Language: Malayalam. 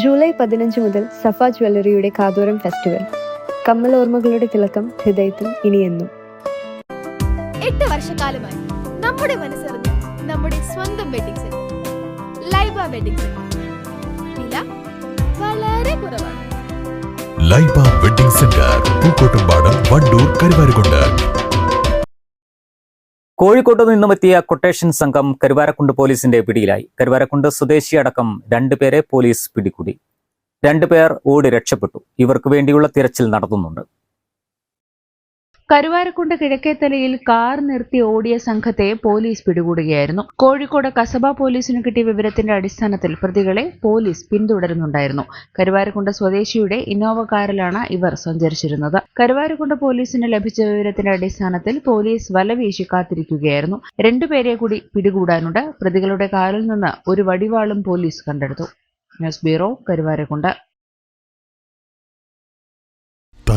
ജൂലൈ പതിനഞ്ച് മുതൽ സഫ ജ്വല്ലറിയുടെ കാതോരം ഫെസ്റ്റിവൽ. കമ്മൽ ഓർമ്മകളുടെ തിളക്കം ഹൃദയത്തിൽ ഇനിയെന്നും. എട്ട് വർഷക്കാലമായി നമ്മുടെ മനസ്സറിഞ്ഞ് നമ്മുടെ സ്വന്തം wedding centre Laiba wedding centre വില വളരെ കുറവാണ്. Laiba wedding centre Pookkottumpadam Wandoor Karuvarakundu. കോഴിക്കോട്ട് നിന്നുമെത്തിയ കൊട്ടേഷൻ സംഘം കരുവാരക്കുണ്ട് പോലീസിന്റെ പിടിയിലായി. കരുവാരക്കുണ്ട് സ്വദേശി അടക്കം രണ്ടുപേരെ പോലീസ് പിടികൂടി. രണ്ടുപേർ ഓടി രക്ഷപ്പെട്ടു. ഇവർക്ക് വേണ്ടിയുള്ള തിരച്ചിൽ നടത്തുന്നുണ്ട്. കരുവാരക്കുണ്ട് കിഴക്കേത്തലയിൽ കാർ നിർത്തി ഓടിയ സംഘത്തെ പോലീസ് പിടികൂടുകയായിരുന്നു. കോഴിക്കോട് കസബ പോലീസിന് കിട്ടിയ വിവരത്തിന്റെ അടിസ്ഥാനത്തിൽ പ്രതികളെ പോലീസ് പിന്തുടരുന്നുണ്ടായിരുന്നു. കരുവാരക്കുണ്ട് സ്വദേശിയുടെ ഇന്നോവ കാറിലാണ് ഇവർ സഞ്ചരിച്ചിരുന്നത്. കരുവാരക്കുണ്ട് പോലീസിന് ലഭിച്ച വിവരത്തിന്റെ അടിസ്ഥാനത്തിൽ പോലീസ് വലവീശി കാത്തിരിക്കുകയായിരുന്നു. രണ്ടുപേരെ കൂടി പിടികൂടാനുണ്ട്. പ്രതികളുടെ കാറിൽ നിന്ന് ഒരു വടിവാളും പോലീസ് കണ്ടെടുത്തു. News bureau Karuvarakundu.